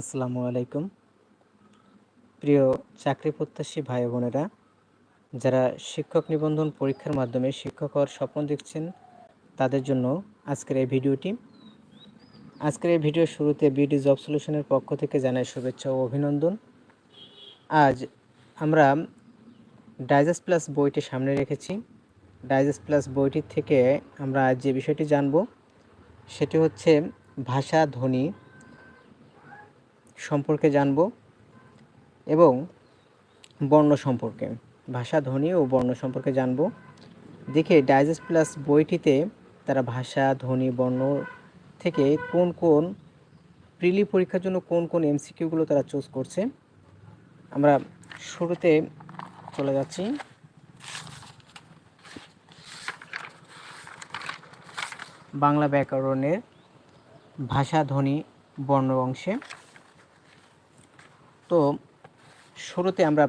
আসসালামু আলাইকুম। প্রিয় চাকরি প্রত্যাশী ভাই বোনেরা, যারা শিক্ষক নিবন্ধন পরীক্ষার মাধ্যমে শিক্ষক হওয়ার স্বপ্ন দেখছেন, তাদের জন্য আজকের এই ভিডিওটি। আজকের এই ভিডিওর শুরুতে বিডি জব সলিউশনের পক্ষ থেকে জানাই শুভেচ্ছা ও অভিনন্দন। আজ আমরা ডাইজেস্ট প্লাস বইটি সামনে রেখেছি। ডাইজেস্ট প্লাস বইটির থেকে আমরা যে বিষয়টি জানব, সেটি হচ্ছে ভাষা ধ্বনি। সম্পর্কে জানব এবং বর্ণ সম্পর্কে, ভাষা, ধ্বনি ও বর্ণ সম্পর্কে জানব। দেখে ডাইজেস্ট প্লাস বইটিতে তারা ভাষা, ধ্বনি, বর্ণ থেকে কোন কোন প্রিলি পরীক্ষার জন্য কোন কোন এমসিকিউগুলো তারা চুজ করছে। আমরা শুরুতে চলে যাচ্ছি। বাংলা ব্যাকরণের ভাষা, ধ্বনি, বর্ণ অংশে। তো শুরুতে আমরা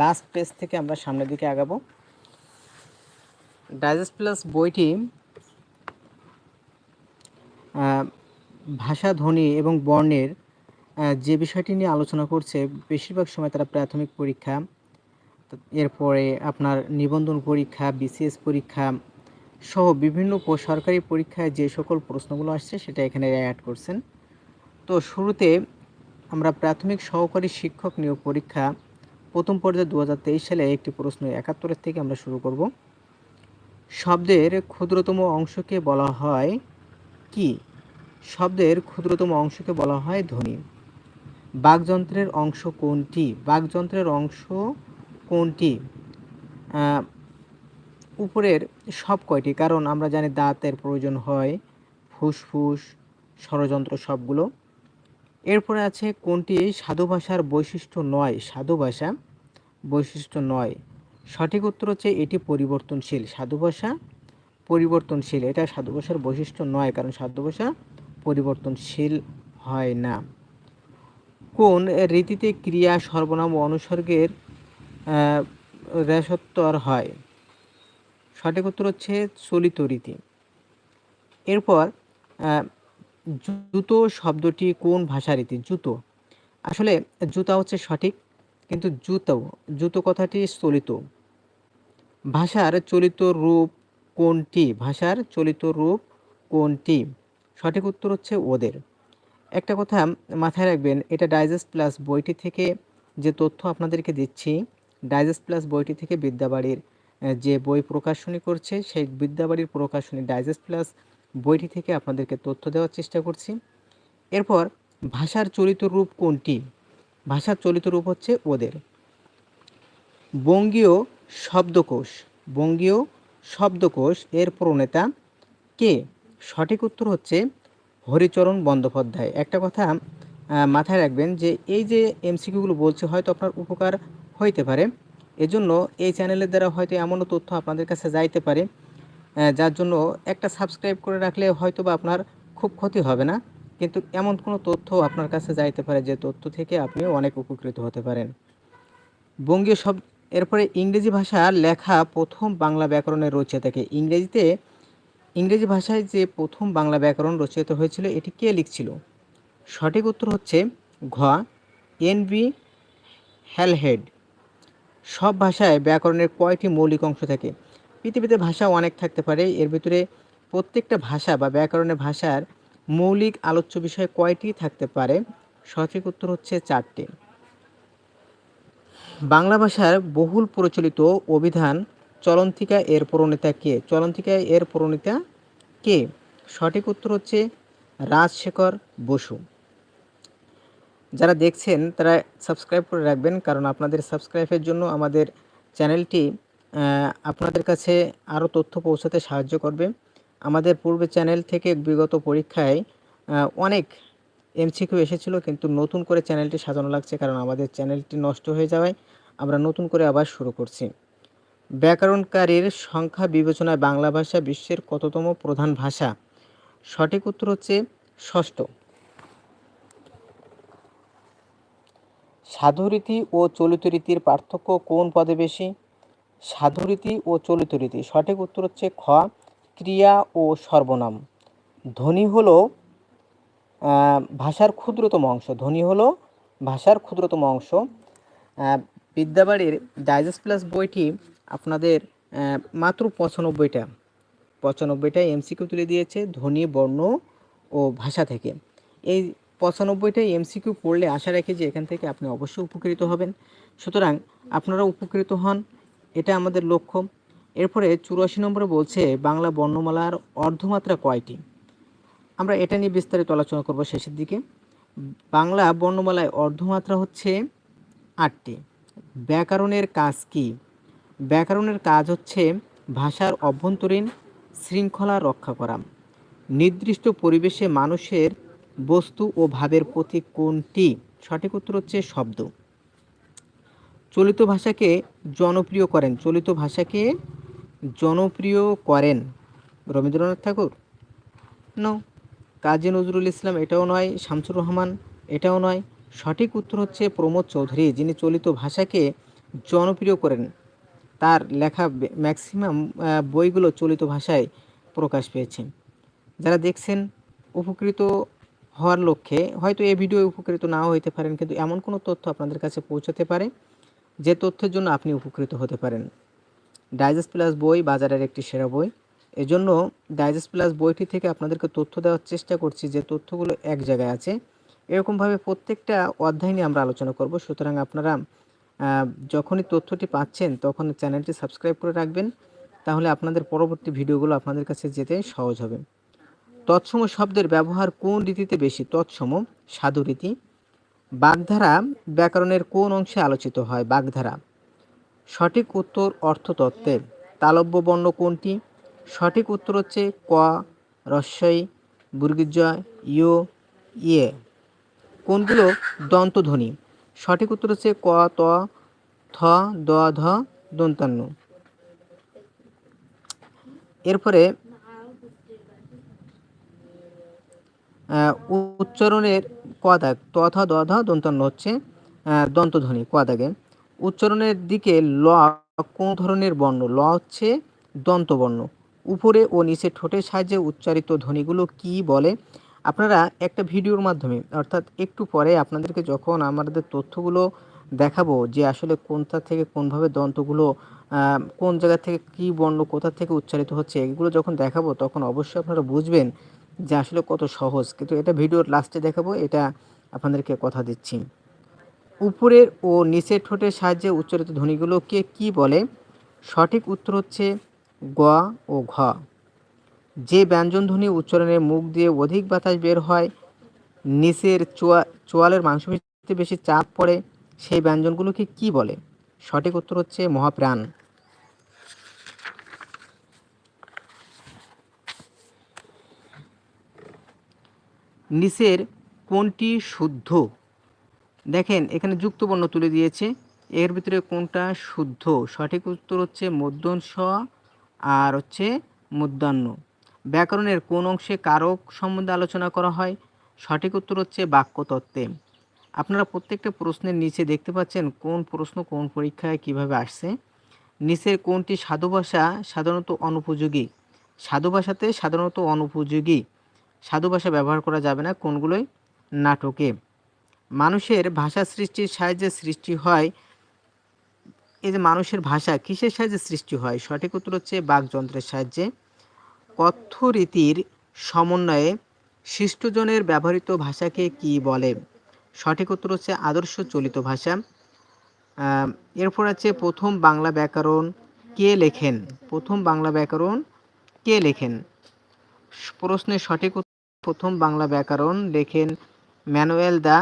লাস্ট পেজ থেকে আমরা সামনের দিকে আগাবো। ডাইজেস্ট প্লাস বইটি ভাষা, ধ্বনি এবং বর্ণের যে বিষয়টি নিয়ে আলোচনা করছে, বেশিরভাগ সময় তারা প্রাথমিক পরীক্ষা এরপরে আপনার নিবন্ধন পরীক্ষা বিসিএস পরীক্ষা সহ বিভিন্ন সরকারি পরীক্ষায় যে সকল প্রশ্নগুলো আসছে সেটা এখানে অ্যাড করছেন। তো শুরুতে আমরা প্রাথমিক সহকারী শিক্ষক নিয়োগ পরীক্ষা প্রথম পর্যায়ে দু হাজার তেইশ সালে একটি প্রশ্ন একাত্তরের থেকে আমরা শুরু করব। শব্দের ক্ষুদ্রতম অংশকে বলা হয় কি? শব্দের ক্ষুদ্রতম অংশকে বলা হয় ধ্বনি। বাকযন্ত্রের অংশ কোনটি? বাকযন্ত্রের অংশ কোনটি? উপরের সব কয়টি? কারণ আমরা জানি দাঁতের প্রয়োজন হয় ফুসফুস, ষড়যন্ত্র সবগুলো। এরপরে আছে কোনটি? সাধু ভাষার বৈশিষ্ট্য নয়। সাধু ভাষা বৈশিষ্ট্য নয়। সঠিক উত্তর হচ্ছে এটি পরিবর্তনশীল। সাধু ভাষা পরিবর্তনশীল। এটা সাধু ভাষার বৈশিষ্ট্য নয়, কারণ সাধু ভাষা পরিবর্তনশীল হয় না। কোন রীতিতে ক্রিয়া, সর্বনাম অনুসর্গের রেশত্তর হয়? সঠিক উত্তর হচ্ছে চলিত রীতি। এরপর জুতো শব্দটি কোন ভাষার রীতি জুতো। আসলে জুতা হচ্ছে সঠিক, কিন্তু জুতো জুতো কথাটি চলিত। ভাষার চলিত রূপ কোনটি? ভাষার চলিত রূপ কোনটি? সঠিক উত্তর হচ্ছে ওদের। একটা কথা মাথায় রাখবেন, এটা ডাইজেস্ট প্লাস বইটি থেকে যে তথ্য আপনাদেরকে দিচ্ছি, ডাইজেস্ট প্লাস বইটি থেকে বিদ্যাবাড়ির যে বই প্রকাশনী করছে, সেই বিদ্যাবাড়ির প্রকাশনী, ডাইজেস্ট প্লাস বইটি থেকে আপনাদেরকে তথ্য দেওয়ার চেষ্টা করছি। এরপর, ভাষার চলিত রূপ কোনটি? ভাষার চলিত রূপ হচ্ছে ওদের। বঙ্গীয় শব্দকোষ। বঙ্গীয় শব্দকোষ এর প্রণেতা কে? সঠিক উত্তর হচ্ছে হরিচরণ বন্দ্যোপাধ্যায়। একটা কথা মাথায় রাখবেন যে এই যে এমসিকিউগুলো বলছে হয়তো আপনার উপকার হইতে পারে। এজন্য এই চ্যানেলের দ্বারা হয়তো এমনও তথ্য আপনাদের কাছে যাইতে পারে। যার জন্য একটা সাবস্ক্রাইব করে রাখলে হয়তো বা আপনার খুব ক্ষতি হবে না। কিন্তু এমন কোনো তথ্য আপনার কাছে যাইতে পারে যে তথ্য থেকে আপনিও অনেক উপকৃত হতে পারেন। বঙ্গীয় শব্দ, এরপরে ইংরেজি ভাষা লেখা প্রথম বাংলা ব্যাকরণের রচয়িতাকে ইংরেজিতে ইংরেজি ভাষায় যে প্রথম বাংলা ব্যাকরণ রচিত হয়েছিল, এটি কে লিখছিল? সঠিক উত্তর হচ্ছে ঘ, এন বি হ্যালহেড সব ভাষায় ব্যাকরণের কয়টি মৌলিক অংশ থাকে? পৃথিবীতে ভাষা অনেক থাকতে পারে। এর ভিতরে প্রত্যেকটা ভাষা বা ব্যাকরণের ভাষার মৌলিক আলোচ্য বিষয় কয়টি থাকতে পারে? সঠিক উত্তর হচ্ছে চারটি। বাংলা ভাষার বহুল প্রচলিত অভিধান চলন্তিকা এর প্রণেতা কে? চলন্তিকা এর প্রণেতা কে? সঠিক উত্তর হচ্ছে রাজশেখর বসু। যারা দেখছেন, তারা সাবস্ক্রাইব করে রাখবেন, কারণ আপনাদের সাবস্ক্রাইবের জন্য আমাদের চ্যানেলটি আপনাদের কাছে আরও তথ্য পৌঁছাতে সাহায্য করবে। আমাদের পূর্বে চ্যানেল থেকে বিগত পরীক্ষায় অনেক এমসিকিউ এসেছিল, কিন্তু নতুন করে চ্যানেলটি সাজানো লাগছে কারণ আমাদের চ্যানেলটি নষ্ট হয়ে যাওয়ায় আমরা নতুন করে আবার শুরু করছি। ব্যাকরণকারীর সংখ্যা বিবেচনায় বাংলা ভাষা বিশ্বের কততম প্রধান ভাষা? সঠিক উত্তর হচ্ছে ষষ্ঠ। সাধুরীতি ও চলিত রীতির পার্থক্য কোন পদে বেশি? সাধুরীতি ও চলিত রীতি সঠিক উত্তর হচ্ছে খ, ক্রিয়া ও সর্বনাম। ধ্বনি হল ভাষার ক্ষুদ্রতম অংশ। ধ্বনি হলো, ভাষার ক্ষুদ্রতম অংশ। বিদ্যাবাড়ির ডাইজেস্ট প্লাস বইটি আপনাদের মাত্র পঁচানব্বইটা। পঁচানব্বইটা এমসিকিউ তুলে দিয়েছে ধ্বনি, বর্ণ ও ভাষা থেকে। এই পঁচানব্বইটা এমসিকিউ পড়লে আশা রাখি যে এখান থেকে আপনি অবশ্যই উপকৃত হবেন। সুতরাং আপনারা উপকৃত হন। এটা আমাদের লক্ষ্য। এরপরে চুরাশি নম্বরে বলছে, বাংলা বর্ণমালার অর্ধমাত্রা কয়টি? আমরা এটা নিয়ে বিস্তারিত আলোচনা করব শেষের দিকে। বাংলা বর্ণমালায় অর্ধমাত্রা হচ্ছে আটটি। ব্যাকরণের কাজ কি? ব্যাকরণের কাজ হচ্ছে ভাষার অভ্যন্তরীণ শৃঙ্খলা রক্ষা করা। নির্দিষ্ট পরিবেশে মানুষের বস্তু ও ভাবের প্রতি কোনটি? সঠিক উত্তর হচ্ছে শব্দ। চলিত ভাষাকে জনপ্রিয় করেন। চলিত ভাষাকে জনপ্রিয় করেন রবীন্দ্রনাথ ঠাকুর? নো কাজী নজরুল ইসলাম এটাও নয়, শামসুর রহমান এটাও নয়। সঠিক উত্তর হচ্ছে প্রমোদ চৌধুরী, যিনি চলিত ভাষাকে জনপ্রিয় করেন। তার লেখা ম্যাক্সিমাম বইগুলো চলিত ভাষায় প্রকাশ পেয়েছে। যারা দেখছেন, উপকৃত হওয়ার লক্ষ্যে, হয়তো এই ভিডিও উপকৃত নাও হইতে পারেন, কিন্তু এমন কোনো তথ্য আপনাদের কাছে পৌঁছাতে পারে। যে তথ্যের জন্য আপনি উপকৃত হতে পারেন। ডাইজেস্ট প্লাস বই বাজারের একটি সেরা বই। এজন্য ডাইজেস্ট প্লাস বইটি থেকে আপনাদেরকে তথ্য দেওয়ার চেষ্টা করছি যে তথ্যগুলো এক জায়গায় আছে। এরকমভাবে প্রত্যেকটা অধ্যায় নিয়ে আমরা আলোচনা করব। সুতরাং আপনারা যখনই তথ্যটি পাচ্ছেন তখন চ্যানেলটি সাবস্ক্রাইব করে রাখবেন। তাহলে আপনাদের পরবর্তী ভিডিওগুলো আপনাদের কাছে যেতে সহজ হবে। তৎসম শব্দের ব্যবহার কোন রীতিতে বেশি? তৎসম সাধু রীতি বাগধারা ব্যাকরণের কোন অংশে আলোচিত হয়? বাগধারা। সঠিক উত্তর অর্থতত্ত্বে। তালব্য বর্ণ কোনটি? সঠিক উত্তর হচ্ছে ক রস্বই বুর্গিজয় ইয় ইয়ে। কোনগুলো? দন্তধ্বনি। সঠিক উত্তর হচ্ছে ক, ত, থ, দ, ধ, দন্তান্ন। এরপরে উচ্চারণের ক তথা ত থ দ ধ দন্তান্ন হচ্ছে দন্তধ্বনি ক উচ্চারণের দিকে ল কোন ধরনের বর্ণ? ল হচ্ছে দন্তবর্ণ। উপরে ও নিচে ঠোঁটের সাহায্যে উচ্চারিত ধ্বনিগুলো কি বলে? আপনারা একটা ভিডিওর মাধ্যমে, অর্থাৎ একটু পরে আপনাদেরকে যখন আমাদের তথ্যগুলো দেখাবো যে আসলে কোনটা থেকে কোনভাবে দন্তগুলো কোন জায়গা থেকে কী বর্ণ, কোথা থেকে উচ্চারিত হচ্ছে, এগুলো যখন দেখাবো তখন অবশ্যই আপনারা বুঝবেন। যে আসলে কত সহজ। কিন্তু এটা ভিডিওর লাস্টে দেখাবো, এটা আপনাদেরকে কথা দিচ্ছি। উপরের ও নিচের ঠোঁটের সাহায্যে উচ্চারিত ধ্বনিগুলোকে কি বলে? সঠিক উত্তর হচ্ছে গ ও ঘ। যে ব্যঞ্জনধ্বনি উচ্চারণের মুখ দিয়ে অধিক বাতাস বের হয়, নিচের চোয়া, চোয়ালের মাংসপেশিতে বেশি চাপ পড়ে, সেই ব্যঞ্জনগুলোকে কি বলে? সঠিক উত্তর হচ্ছে মহাপ্রাণ। নিচের কোনটি শুদ্ধ? দেখেন, এখানে যুক্তবর্ণ তুলে দিয়েছে। এর ভিতরে কোনটা শুদ্ধ? সঠিক উত্তর হচ্ছে মধ্যন স আর হচ্ছে মধ্যাহ্ন। ব্যাকরণের কোন অংশে কারক সম্বন্ধে আলোচনা করা হয়? সঠিক উত্তর হচ্ছে বাক্যতত্ত্বে। আপনারা প্রত্যেকটা প্রশ্নের নিচে দেখতে পাচ্ছেন কোন প্রশ্ন কোন পরীক্ষায় কীভাবে আসছে। নিচের কোনটি সাধু ভাষা সাধারণত অনুপযোগী? সাধু ভাষাতে সাধারণত অনুপযোগী। সাধু ভাষা ব্যবহার করা যাবে না কোনগুলোই নাটকে। মানুষের ভাষা সৃষ্টির সাহায্যে সৃষ্টি হয়। এই যে মানুষের ভাষা কিসের সাহায্যে সৃষ্টি হয়? সঠিক উত্তর হচ্ছে বাকযন্ত্রের সাহায্যে। কথ্য রীতির সমন্বয়ে শিষ্টজনের ব্যবহৃত ভাষাকে কি বলে? সঠিক উত্তর হচ্ছে আদর্শ চলিত ভাষা। এরপর আছে প্রথম বাংলা ব্যাকরণ কে লেখেন? প্রথম বাংলা ব্যাকরণ কে লেখেন? প্রশ্নের সঠিক প্রথম বাংলা ব্যাকরণ লেখেন ম্যানুয়েল দা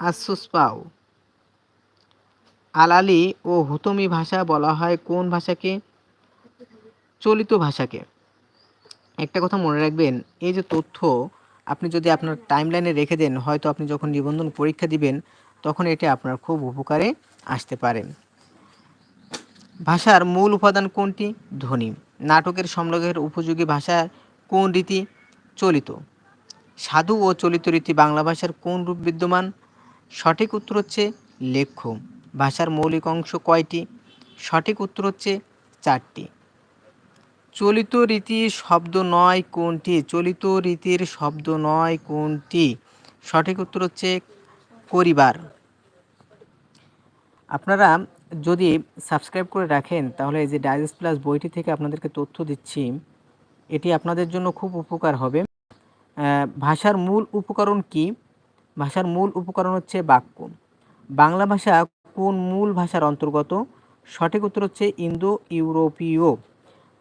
আসুসপাও আলালি ও হুতমি ভাষা বলা হয় কোন ভাষাকে? চলিত ভাষাকে। একটা কথা মনে রাখবেন, এই যে তথ্য আপনি যদি আপনার টাইমলাইনে রেখে দেন, হয়তো আপনি যখন নিবন্ধন পরীক্ষা দিবেন, তখন এটা আপনার খুব উপকারে আসতে পারে। ভাষার মূল উপাদান কোনটি? ধ্বনি। নাটকের সমলগ্নের উপযোগী ভাষা কোন রীতি? চলিত। সাধু ও চলিত রীতি বাংলা ভাষার কোন রূপ বিদ্যমান? সঠিক উত্তর হচ্ছে লেখ্য। ভাষার মৌলিক অংশ কয়টি? সঠিক উত্তর হচ্ছে চারটি। চলিত রীতি শব্দ নয় কোনটি? চলিত রীতির শব্দ নয় কোনটি? সঠিক উত্তর হচ্ছে করিবার আপনারা যদি সাবস্ক্রাইব করে রাখেন, তাহলে এই যে ডাইজেস্ট প্লাস বইটি থেকে আপনাদেরকে তথ্য দিচ্ছি, এটি আপনাদের জন্য খুব উপকার হবে। ভাষার মূল উপকরণ কি? ভাষার মূল উপকরণ হচ্ছে বাক্য। বাংলা ভাষা কোন মূল ভাষার অন্তর্গত? সঠিক উত্তর হচ্ছে ইন্দো ইউরোপীয়।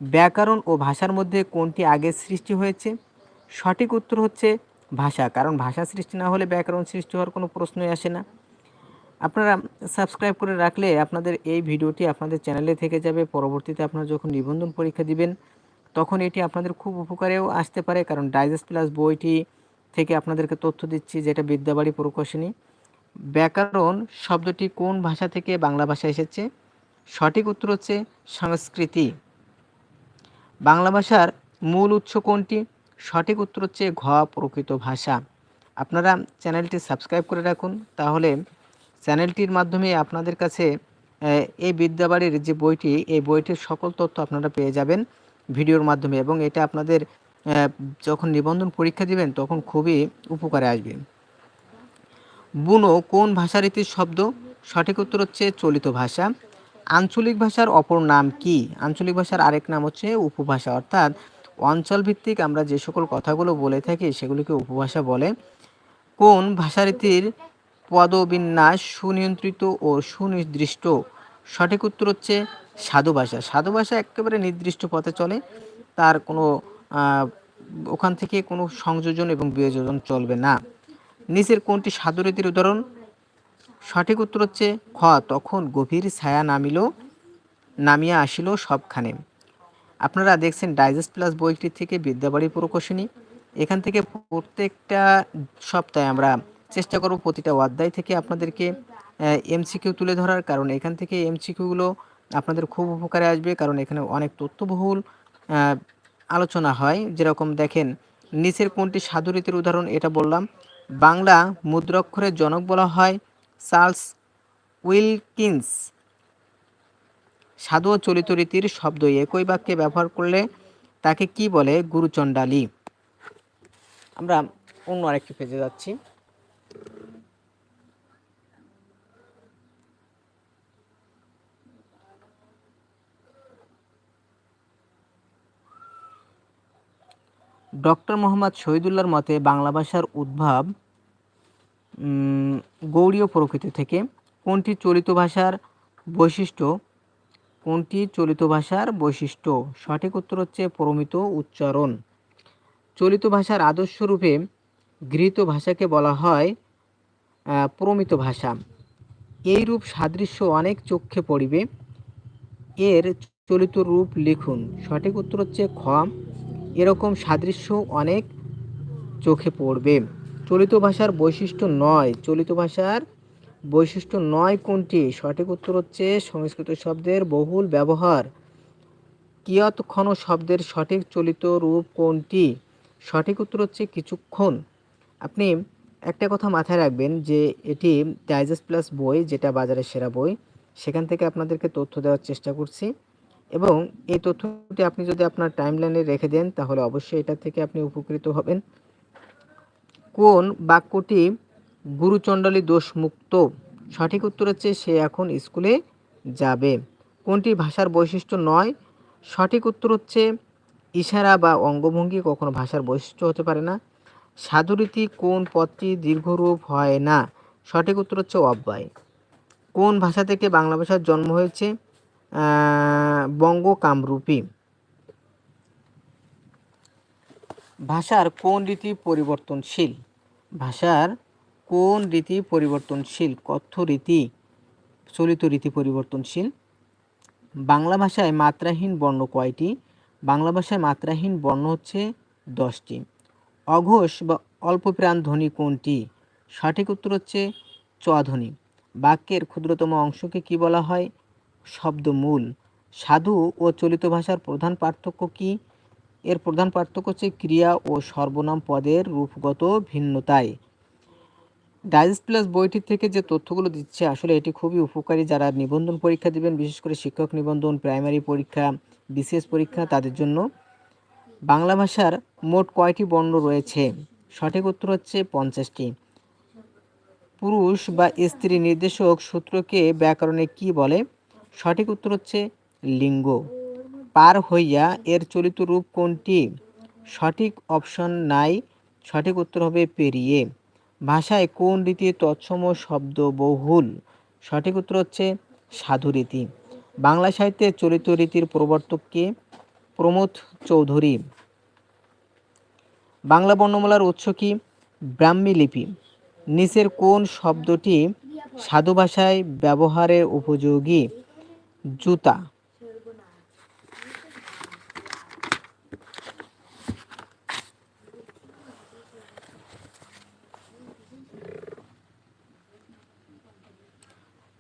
ব্যাকরণ ও ভাষার মধ্যে কোনটি আগে সৃষ্টি হয়েছে? সঠিক উত্তর হচ্ছে ভাষা, কারণ ভাষা সৃষ্টি না হলে ব্যাকরণ সৃষ্টি হওয়ার কোনো প্রশ্নই আসে না। আপনারা সাবস্ক্রাইব করে রাখলে আপনাদের এই ভিডিওটি আপনাদের চ্যানেলে থেকে যাবে। পরবর্তীতে আপনারা যখন নিবন্ধন পরীক্ষা দিবেন তখন এটি আপনাদের খুব উপকারেও আসতে পারে, কারণ ডাইজেস্ট প্লাস বইটি থেকে আপনাদেরকে তথ্য দিচ্ছি যেটা বিদ্যাবাড়ি প্রকাশনী। ব্যাকরণ শব্দটি কোন ভাষা থেকে বাংলা ভাষা এসেছে? সঠিক উত্তর হচ্ছে সংস্কৃতি। বাংলা ভাষার মূল উৎস কোনটি? সঠিক উত্তর হচ্ছে ঘ, প্রকৃত ভাষা। আপনারা চ্যানেলটি সাবস্ক্রাইব করে রাখুন, তাহলে চ্যানেলটির মাধ্যমে আপনাদের কাছে এই বিদ্যাবাড়ির যে বইটি, এই বইটির সকল তথ্য আপনারা পেয়ে যাবেন। ভিডিওর মাধ্যমে এবং এটা আপনাদের যখন নিবন্ধন পরীক্ষা দিবেন তখন খুবই উপকারে আসবে। বুনো কোন ভাষারীতির শব্দ? সঠিক উত্তর হচ্ছে চলিত ভাষা। আঞ্চলিক ভাষার অপর নাম কি? আঞ্চলিক ভাষার আরেক নাম হচ্ছে উপভাষা। অর্থাৎ অঞ্চল ভিত্তিক আমরা যে সকল কথাগুলো বলে থাকি সেগুলিকে উপভাষা বলে। কোন ভাষারীতির পদবিন্যাস সুনিয়ন্ত্রিত ও সুনির্দিষ্ট? সঠিক উত্তর হচ্ছে সাধু ভাষা। সাধু ভাষা একেবারে নির্দিষ্ট পথে চলে। তার কোনো ওখান থেকে কোনো সংযোজন এবং বিয়োজন চলবে না। নিচের কোনটি সাধুরীতির উদাহরণ? সঠিক উত্তর হচ্ছে, খ, তখন গভীর ছায়া নামিল, নামিয়া আসিল সবখানে। আপনারা দেখছেন ডাইজেস্ট প্লাস বইটি থেকে বিদ্যাবাড়ি প্রকোশনী। এখান থেকে প্রত্যেকটা সপ্তাহে আমরা চেষ্টা করব প্রতিটা অধ্যায় থেকে আপনাদেরকে এমসিকিউ তুলে ধরার। কারণ এখান থেকে এমসিকিউগুলো আপনাদের খুব উপকারে আসবে, কারণ এখানে অনেক তথ্যবহুল আলোচনা হয়। যেরকম দেখেন, নিচের কোনটি সাধুরীতির উদাহরণ এটা বললাম। বাংলা মুদ্রাক্ষরের জনক বলা হয় চার্লস উইলকিন্স। সাধু ও চলিত রীতির শব্দ একই বাক্যে ব্যবহার করলে তাকে কি বলে? গুরুচণ্ডালী। আমরা অন্য আরেকটি পেজে যাচ্ছি। ডক্টর মোহাম্মদ শহীদুল্লাহর মতে বাংলা ভাষার উদ্ভব গৌড়ীয় প্রকৃতি থেকে। কোনটি চলিত ভাষার বৈশিষ্ট্য? কোনটি চলিত ভাষার বৈশিষ্ট্য? সঠিক উত্তর হচ্ছে প্রমিত উচ্চারণ। চলিত ভাষার আদর্শ রূপে গৃহীত ভাষাকে বলা হয় প্রমিত ভাষা। এই রূপ সাদৃশ্য অনেক চক্ষে পড়িবে। এর চলিত রূপ লিখুন। সঠিক উত্তর হচ্ছে খ। এরকম সাদৃশ্য অনেক চোখে পড়বে। চলিত ভাষার বৈশিষ্ট্য নয়। চলিত ভাষার বৈশিষ্ট্য নয় কোনটি? সঠিক উত্তর হচ্ছে সংস্কৃত শব্দের বহুল ব্যবহার। কিয়ৎক্ষণ শব্দের সঠিক চলিত রূপ কোনটি? সঠিক উত্তর হচ্ছে কিছুক্ষণ। আপনি একটা কথা মাথায় রাখবেন যে এটি ডাইজেস্ট প্লাস বই, যেটা বাজারের সেরা বই। সেখান থেকে আপনাদেরকে তথ্য দেওয়ার চেষ্টা করছি। এবং এই তথ্যটি আপনি যদি আপনার টাইমলাইনে রেখে দেন, তাহলে অবশ্যই এটা থেকে আপনি উপকৃত হবেন। কোন বাক্যটি গুরুচণ্ডলী দোষমুক্ত সঠিক উত্তর হচ্ছে সে এখন স্কুলে যাবে। কোনটি ভাষার বৈশিষ্ট্য নয়? সঠিক উত্তর হচ্ছে ইশারা বা অঙ্গভঙ্গি, কখনো ভাষার বৈশিষ্ট্য হতে পারে না। সাধুরীতি কোন পদটি দীর্ঘরূপ হয় না? সঠিক উত্তর হচ্ছে অব্যয়। কোন ভাষা থেকে বাংলা ভাষার জন্ম হয়েছে? বঙ্গ কামরূপী। ভাষার কোন রীতি পরিবর্তনশীল? ভাষার কোন রীতি পরিবর্তনশীল? কথ্য রীতি, চলিত রীতি পরিবর্তনশীল। বাংলা ভাষায় মাত্রাহীন বর্ণ কয়টি? বাংলা ভাষায় মাত্রাহীন বর্ণ হচ্ছে দশটি। অঘোষ বা অল্প প্রাণ ধ্বনি কোনটি? সঠিক উত্তর হচ্ছে চধ্বনি বাক্যের ক্ষুদ্রতম অংশকে কি বলা হয়? শব্দমূল। সাধু ও চলিত ভাষার প্রধান পার্থক্য কি? এর প্রধান পার্থক্য হচ্ছে ক্রিয়া ও সর্বনাম পদের রূপগত ভিন্নতায়। ডাইজেস্ট প্লাস বইটি থেকে যে তথ্যগুলো দিচ্ছে, আসলে এটি খুবই উপকারী। যারা নিবন্ধন পরীক্ষা দিবেন, বিশেষ করে শিক্ষক নিবন্ধন, প্রাইমারি পরীক্ষা, বিসিএস পরীক্ষা, তাদের জন্য। বাংলা ভাষার মোট কয়টি বর্ণ রয়েছে? সঠিক উত্তর হচ্ছে পঞ্চাশটি। পুরুষ বা স্ত্রী নির্দেশক সূত্রকে ব্যাকরণে কি বলে? সঠিক উত্তর হচ্ছে লিঙ্গ। পার হইয়া এর চলিত রূপ কোনটি? সঠিক অপশন নাই, সঠিক উত্তর হবে পেরিয়ে। ভাষায় কোন রীতি তৎসম শব্দ বহুল? সঠিক উত্তর হচ্ছে সাধুরীতি বাংলা সাহিত্যে চলিত রীতির প্রবর্তক প্রবর্তককে প্রমোদ চৌধুরী। বাংলা বর্ণমালার উৎস কি? ব্রাহ্মী লিপি। নিচের কোন শব্দটি সাধু ভাষায় ব্যবহারের উপযোগী? জুতা।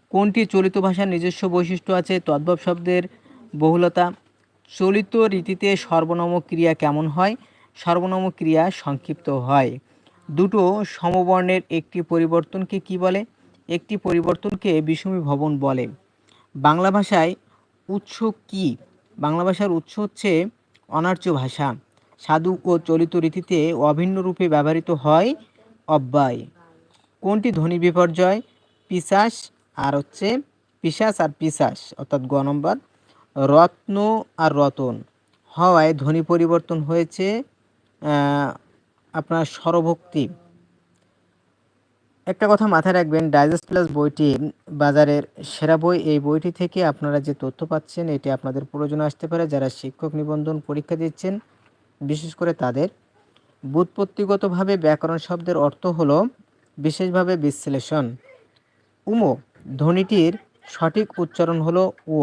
কোনটি চলিত ভাষার নিজস্ব বৈশিষ্ট্য আছে? তদ্ভব শব্দের বহুলতা। চলিত রীতিতে সর্বনাম ক্রিয়া কেমন হয়? সর্বনাম ক্রিয়া সংক্ষিপ্ত হয়। দুটো সমবর্ণের একটি পরিবর্তনকে কি বলে? একটি পরিবর্তনকে বিষমী ভবন বলে। বাংলা ভাষায় উৎস কি? বাংলা ভাষার উৎস হচ্ছে অনার্য ভাষা। সাধু ও চলিত রীতিতে অভিন্ন রূপে ব্যবহৃত হয় অব্যয়। কোনটি ধ্বনি বিপর্যয়? পিসাস আর হচ্ছে পিসাস আর পিসাস অর্থাৎ গ নম্বর। রত্ন আর রতন হওয়ায় ধ্বনি পরিবর্তন হয়েছে আপনার স্বরভক্তি। একটা কথা মাথায় রাখবেন ডাইজেস্ট প্লাস বইটি বাজারের সেরা বই। এই বইটি থেকে আপনারা যে তথ্য পাচ্ছেন, এটি আপনাদের প্রয়োজন আসতে পারে। যারা শিক্ষক নিবন্ধন পরীক্ষা দিচ্ছেন, বিশেষ করে তাদের। বুৎপত্তিগতভাবে ব্যাকরণ শব্দের অর্থ হলো বিশেষভাবে বিশ্লেষণ। উমো, ধ্বনিটির সঠিক উচ্চারণ হলো ও।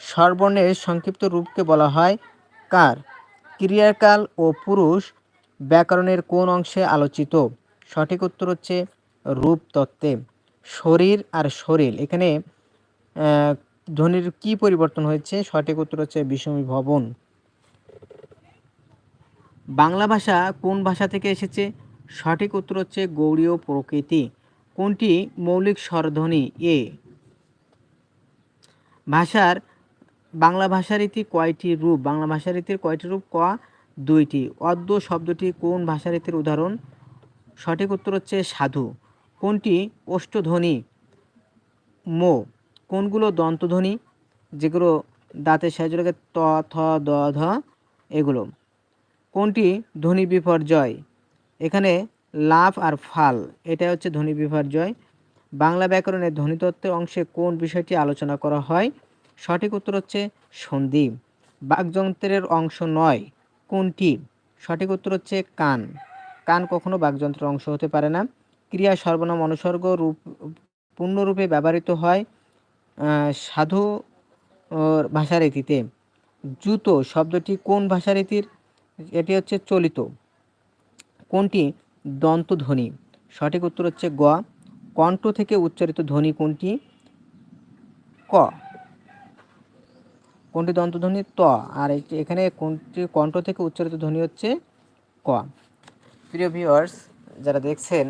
স্বরবর্ণের সংক্ষিপ্ত রূপকে বলা হয় কার। ক্রিয়াকাল ও পুরুষ ব্যাকরণের কোন অংশে আলোচিত? সঠিক উত্তর হচ্ছে রূপ তত্ত্বে। শরীর আর শরীর, এখানে ধ্বনির কি পরিবর্তন হয়েছে? সঠিক উত্তর হচ্ছে বিষমী ভবন। বাংলা ভাষা কোন ভাষা থেকে এসেছে? সঠিক উত্তর হচ্ছে গৌড়ীয় প্রকৃতি। কোনটি মৌলিক স্বরধ্বনি? এ। ভাষার, বাংলা ভাষারীতি কয়টি রূপ? বাংলা ভাষারীতির কয়টি রূপ? ক, দুইটি। অদ্য শব্দটি কোন ভাষারীতির উদাহরণ? সঠিক উত্তর হচ্ছে সাধু। কোনটি অষ্টধ্বনি? মো। কোনগুলো দন্তধ্বনি? যেগুলো দাঁতের সাহায্য লাগে ত, থ, দ, ধ, এগুলো। কোনটি ধ্বনি বিপর্যয়? এখানে লাভ আর ফাল এটা হচ্ছে ধ্বনি বিপর্যয়। বাংলা ব্যাকরণের ধ্বনিতত্ত্বের অংশে কোন বিষয়টি আলোচনা করা হয়? সঠিক উত্তর হচ্ছে সন্ধি বাকযন্ত্রের অংশ নয়। কোনটি? সঠিক উত্তর হচ্ছে কান। কান কখনো বাকযন্ত্রের অংশ হতে পারে না। ক্রিয়া সর্বনাম অনুসর্গ রূপ, পূর্ণরূপে ব্যবহৃত হয় সাধু ভাষারীতিতে। জুতো শব্দটি কোন ভাষারীতির? এটি হচ্ছে চলিত। কোনটি? দন্তধ্বনি। সঠিক উত্তর হচ্ছে গ। কণ্ঠ থেকে উচ্চারিত ধ্বনি কোনটি? ক। কোনটি দন্তধ্বনি? ত। আর এখানে কোনটি কণ্ঠ থেকে উচ্চারিত ধ্বনি হচ্ছে ক। প্রিয় ভিউয়ার্স যারা দেখছেন,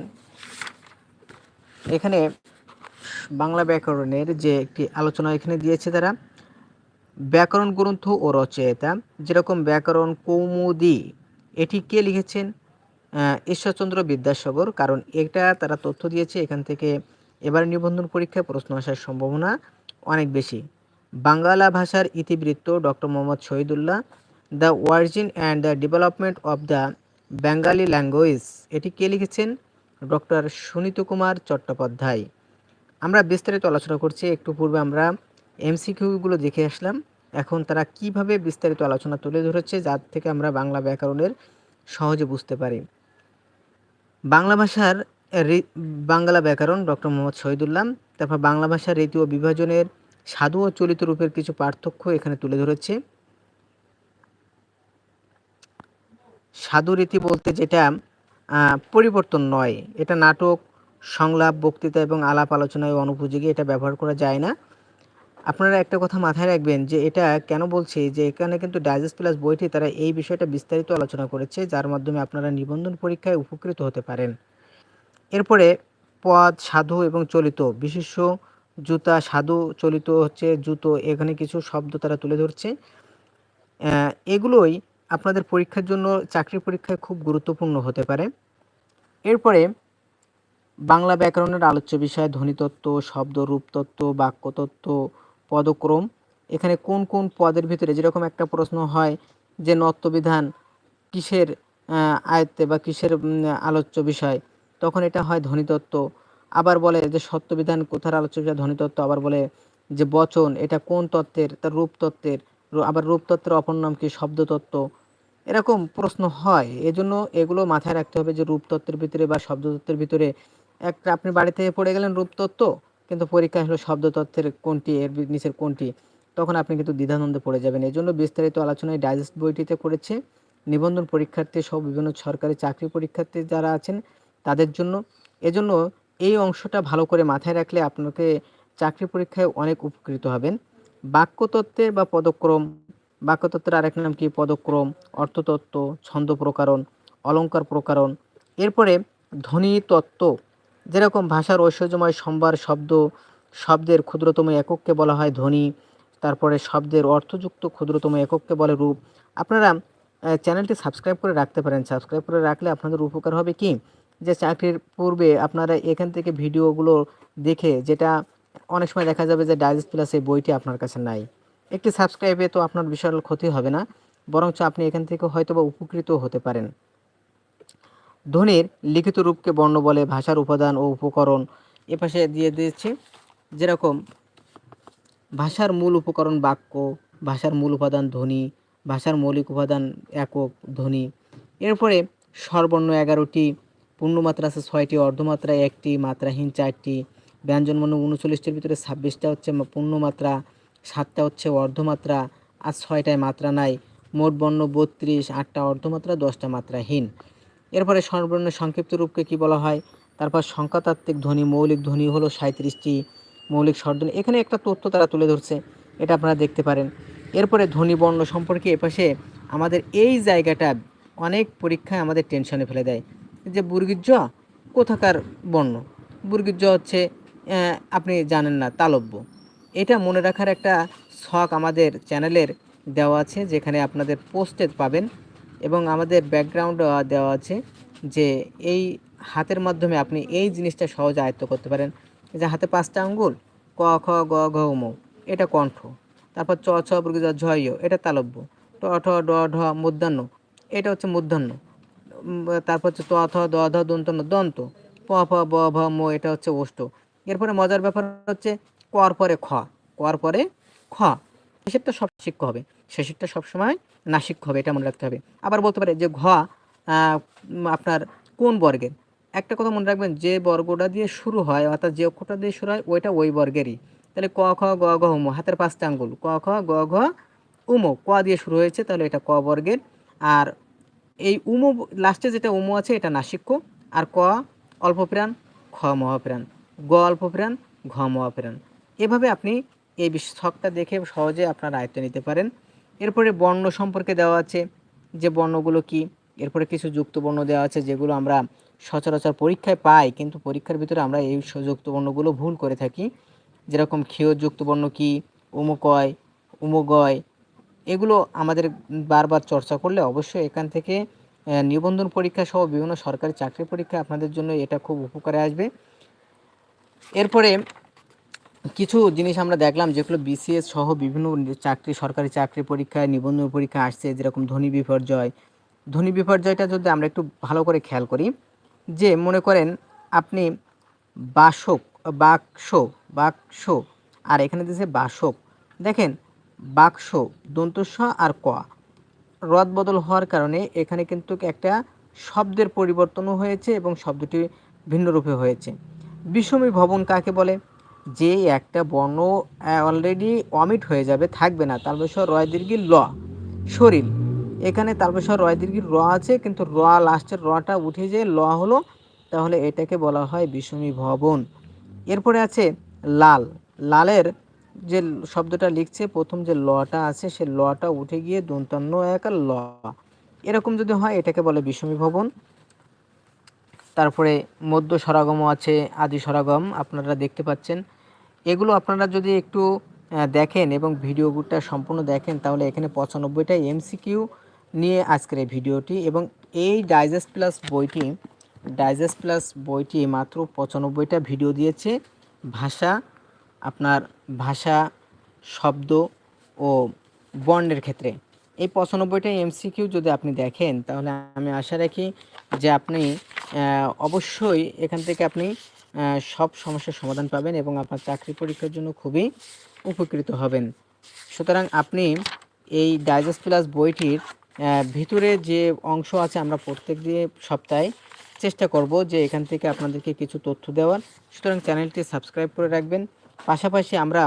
এখানে বাংলা ব্যাকরণের যে একটি আলোচনা এখানে দিয়েছে তারা, ব্যাকরণ গ্রন্থ ও রচয়িতা, যেরকম ব্যাকরণ কৌমুদি, এটি কে লিখেছেন? ঈশ্বরচন্দ্র বিদ্যাসাগর, কারণ এটা তারা তথ্য দিয়েছে, এখান থেকে এবার নিবন্ধন পরীক্ষায় প্রশ্ন আসার সম্ভাবনা অনেক বেশি। বাংলা ভাষার ইতিবৃত্ত doctor Muhammad Shahidullah, the origin and the development of the Bengali language এটি কে লিখেছেন? ডক্টর সুনীত কুমার চট্টোপাধ্যায়। আমরা বিস্তারিত আলোচনা করছি, একটু পূর্বে আমরা এমসিকিউগুলো দেখে আসলাম। এখন তারা কীভাবে বিস্তারিত আলোচনা তুলে ধরেছে, যার থেকে আমরা বাংলা ব্যাকরণের সহজে বুঝতে পারি। বাংলা ভাষার বাংলা ব্যাকরণ ডক্টর মোহাম্মদ শহীদুল্লাহ, তারপর বাংলা ভাষার রীতি ও বিভাজনের সাধু ও চলিত রূপের কিছু পার্থক্য এখানে তুলে ধরেছে। সাধু রীতি বলতে যেটা পরিবর্তন নয়। এটা নাটক, সংলাপ, বক্তৃতা এবং আলাপ আলোচনায় অনুপযোগী এটা ব্যবহার করা যায় না। আপনারা একটা কথা মাথায় রাখবেন যে এটা কেন বলছি? যে এখানে কিন্তু ডাইজেস্ট প্লাস বইটি তারা এই বিষয়টা বিস্তারিত আলোচনা করেছে, যার মাধ্যমে আপনারা নিবন্ধন পরীক্ষায় উপকৃত হতে পারেন। এরপরে পদ, সাধু এবং চলিত, বিশিষ্ট জুতা, সাধু, চলিত হচ্ছে জুতো, এখানে কিছু শব্দ তারা তুলে ধরছে। এগুলোই আপনাদের পরীক্ষার জন্য চাকরি পরীক্ষায় খুব গুরুত্বপূর্ণ হতে পারে। এরপরে বাংলা ব্যাকরণের আলোচ্য বিষয়, ধ্বনিতত্ত্ব শব্দ রূপতত্ত্ব বাক্যতত্ত্ব, পদক্রম। এখানে কোন কোন পদের ভিতরে যেরকম একটা প্রশ্ন হয় যে নত্যবিধান কিসের আয়ত্তে বা কিসের আলোচ্য বিষয়, তখন এটা হয় ধ্বনিতত্ত্ব। আবার বলে যে সত্যবিধান কোথার আলোচ্য বিষয়, ধ্বনিতত্ত্ব। আবার বলে যে বচন, এটা কোন তত্ত্বের? তার রূপতত্ত্বের। আবার রূপতত্ত্বের অপর নাম কি? শব্দতত্ত্ব। এরকম প্রশ্ন হয়। এজন্য এগুলো মাথায় রাখতে হবে যে রূপতত্ত্বের ভিতরে বা শব্দতত্ত্বের ভিতরে একটা আপনি বাড়ি থেকে পড়ে গেলেন রূপতত্ত্ব, কিন্তু পরীক্ষা হলো শব্দতত্ত্বের কোনটি, এর নিচের কোনটি, তখন আপনি কিন্তু দ্বিধাদ্বন্দ্বে পড়ে যাবেন। এই জন্য বিস্তারিত আলোচনায় ডাইজেস্ট বইটিতে করেছে নিবন্ধন পরীক্ষার্থী সহ বিভিন্ন সরকারি চাকরি পরীক্ষার্থী যারা আছেন তাদের জন্য। এজন্য এই অংশটা ভালো করে মাথায় রাখলে আপনাকে চাকরি পরীক্ষায় অনেক উপকৃত হবেন। বাক্যতত্ত্বের বা পদক্রম বাক্যতত্ত্বের আরেক নাম কি? পদক্রম, অর্থতত্ত্ব, ছন্দ প্রকারণ, অলঙ্কার প্রকারণ। এরপরে ধ্বনি তত্ত্ব, যেরকম ভাষার ঐশ্বর্যময় সম্ভার শব্দ, শব্দের ক্ষুদ্রতম একককে বলা হয় ধ্বনি, তারপরে শব্দের অর্থযুক্ত ক্ষুদ্রতম একককে বলে রূপ। আপনারা চ্যানেলটি সাবস্ক্রাইব করে রাখতে পারেন। সাবস্ক্রাইব করে রাখলে আপনাদের উপকার হবে কি? যে চাকরির পূর্বে আপনারা এখান থেকে ভিডিওগুলো দেখে, যেটা অনেক সময় দেখা যাবে যে ডাইজেস্ট প্লাস এই বইটি আপনার কাছে নাই। একটি সাবস্ক্রাইবে তো আপনার বিশাল ক্ষতি হবে না, বরঞ্চ আপনি এখান থেকে হয়তো বা উপকৃত হতে পারেন। ধ্বনির লিখিত রূপকে বর্ণ বলে, ভাষার উপাদান ও উপকরণ এপাশে দিয়ে দিয়েছে। যেরকম, ভাষার মূল উপকরণ বাক্য, ভাষার মূল উপাদান ধ্বনি, ভাষার মৌলিক উপাদান একক ধ্বনি। এরপরে স্বরবর্ণ এগারোটি, পূর্ণমাত্রা আছে ছয়টি, অর্ধমাত্রা একটি, মাত্রাহীন চারটি, ব্যঞ্জনবর্ণ উনচল্লিশটির ভিতরে ছাব্বিশটা হচ্ছে পূর্ণমাত্রা সাতটা হচ্ছে অর্ধমাত্রা আর ছয়টায় মাত্রা নাই। মোট বর্ণ বত্রিশ, আটটা অর্ধমাত্রা, দশটা মাত্রাহীন। এরপরে স্বরবর্ণের সংক্ষিপ্ত রূপকে কি বলা হয়? তারপর সংখ্যাতাত্ত্বিক ধ্বনি, মৌলিক ধ্বনি হলো সাঁত্রিশটি মৌলিক স্বরধ্বনি। এখানে একটা তথ্য তারা তুলে ধরছে, এটা আপনারা দেখতে পারেন। এরপরে ধ্বনি বর্ণ সম্পর্কে এপাশে আমাদের এই জায়গাটা অনেক পরীক্ষায় আমাদের টেনশনে ফেলে দেয়। যে বুর্গির জ কোথাকার বর্ণ? বুর্গির হচ্ছে আপনি জানেন না, তালব্য। এটা মনে রাখার একটা শখ আমাদের চ্যানেলের দেওয়া আছে, যেখানে আপনাদের পোস্টেড পাবেন এবং আমাদের ব্যাকগ্রাউন্ড দেওয়া আছে যে এই হাতের মাধ্যমে আপনি এই জিনিসটা সহজে আয়ত্ত করতে পারেন। যে হাতে পাঁচটা আঙ্গুল, ক, খ, গ, ঘ ম, এটা কণ্ঠ, তারপর চ, ছ, বর্গ জ ঝ এটা তালব্য, ট, ঠ, ড, ঢ মূর্ধন্য এটা হচ্ছে মূর্ধন্য তারপর হচ্ছে ত, থ, দ, ধ দন্তন্য দন্ত, প, ফ, ব, ভ, ম, এটা হচ্ছে ওষ্ঠ। এরপরে মজার ব্যাপার হচ্ছে কর পরে খ, কর পরে খ। শেষেরটা সব শিক্ষ হবে। শেষেরটা সবসময় নাসিক্য হবে, এটা মনে রাখতে হবে। আবার বলতে পারে যে ঘ আপনার কোন বর্গের? একটা কথা মনে রাখবেন, যে বর্গটা দিয়ে শুরু হয়, অর্থাৎ যে অক্ষরটা দিয়ে শুরু হয়, ওইটা ওই বর্গেরই। তাহলে ক, খ, গ, ঘ, উম, হাতের পাঁচটা আঙ্গুল। ক, খ, গ, ঘ, উম, ক দিয়ে শুরু হয়েছে, তাহলে এটা ক বর্গের। আর এই উম, লাস্টে যেটা উম আছে, এটা নাসিক্য আর ক, অল্প প্রাণ, খ, মহাপ্রাণ। গ, অল্প প্রাণ, ঘ, মহাপ্রাণ। এভাবে আপনি এই বিশ- ছকটা দেখে সহজে আপনার আয়ত্ত নিতে পারেন। এরপরে বর্ণ সম্পর্কে দেওয়া আছে, যে বর্ণগুলো কি। এরপরে কিছু যুক্ত বর্ণ দেওয়া আছে, যেগুলো আমরা সচরাচর পরীক্ষায় পাই, কিন্তু পরীক্ষার ভিতরে আমরা এই যুক্ত বর্ণগুলো ভুল করে থাকি। যেরকম ক্ষীয় যুক্ত বর্ণ কি, উমকয়, উমগয়, এগুলো আমাদের বারবার চর্চা করলে অবশ্যই এখান থেকে নিবন্ধন পরীক্ষা সহ বিভিন্ন সরকারি চাকরি পরীক্ষা আপনাদের জন্য এটা খুব উপকারে আসবে। এরপরে কিছু জিনিস আমরা দেখলাম যেগুলো বিসিএস সহ বিভিন্ন চাকরি, সরকারি চাকরি পরীক্ষায়, নিবন্ধন পরীক্ষা আসছে, যেরকম ধ্বনি বিপর্যয়। ধ্বনি বিপর্যয়টা যদি আমরা একটু ভালো করে খেয়াল করি, যে মনে করেন আপনি বাসক, বাক্স বাক্স, আর এখানে দিয়েছে বাসক। দেখেন, বাক্স, দন্তস্ব আর ক। রদ বদল হওয়ার কারণে এখানে কিন্তু একটা শব্দের পরিবর্তনও হয়েছে এবং শব্দটি ভিন্ন রূপে হয়েছে। বিষমী ভবন কাকে বলে? যে একটা বর্ণ অলরেডি অমিট হয়ে যাবে, থাকবে না। তার বছর রয় দীর্ঘির ল, শরীর। এখানে তার বছর রয় দীর্ঘির র আছে, কিন্তু র লাস্টের রটা উঠে যে ল হলো, তাহলে এটাকে বলা হয় বিষমী ভবন। এরপরে আছে লাল। লালের যে শব্দটা লিখছে, প্রথম যে লটা আছে, সে লটা উঠে গিয়ে দন্তান্ন এক ল। এরকম যদি হয়, এটাকে বলে বিষমী ভবন। তারপরে মধ্য সরাগমও আছে, আদি সরাগম আপনারা দেখতে পাচ্ছেন। এগুলো আপনারা যদি একটু দেখেন এবং ভিডিওটা সম্পূর্ণ দেখেন, তাহলে এখানে পঁচানব্বইটা এমসিকিউ নিয়ে আজকের এই ভিডিওটি এবং এই ডাইজেস্ট প্লাস বইটি ডাইজেস্ট প্লাস বইটি মাত্র পঁচানব্বইটা ভিডিও দিয়েছে। ভাষা, আপনার ভাষা, শব্দ ও বন্ডের ক্ষেত্রে। এই পঁচানব্বইটা এমসিকিউ যদি আপনি দেখেন, তাহলে আমি আশা রাখি যে আপনি অবশ্যই এখান থেকে আপনি সব সমস্যার সমাধান পাবেন এবং আপনার চাকরি পরীক্ষার জন্য খুবই উপকৃত হবেন। সুতরাং আপনি এই ডাইজেস্ট প্লাস বইটির ভিতরে যে অংশ আছে আমরা প্রত্যেক দিয়ে সপ্তাহে চেষ্টা করব যে এখান থেকে আপনাদেরকে কিছু তথ্য দেওয়ার। সুতরাং চ্যানেলটি সাবস্ক্রাইব করে রাখবেন। পাশাপাশি আমরা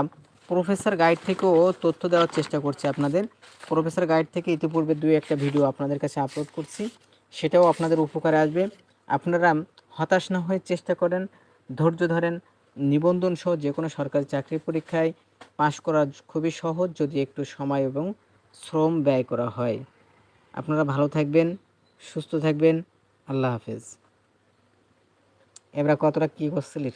প্রফেসর গাইড থেকেও তথ্য দেওয়ার চেষ্টা করছি আপনাদের। প্রফেসর গাইড থেকে ইতিপূর্বে দুই একটা ভিডিও আপনাদের কাছে আপলোড করছি। সেটাও আপনাদের উপকারে আসবে। আপনারা হতাশ না হয়ে চেষ্টা করেন, ধৈর্য ধরেন, নিবন্ধন সহ যে কোনো সরকারি চাকরি পরীক্ষায় পাশ করা খুবই সহজ যদি একটু সময় এবং শ্রম ব্যয় করা হয়। আপনারা ভালো থাকবেন, সুস্থ থাকবেন, আল্লাহ হাফেজ। এবার কতটা কী করছিলির?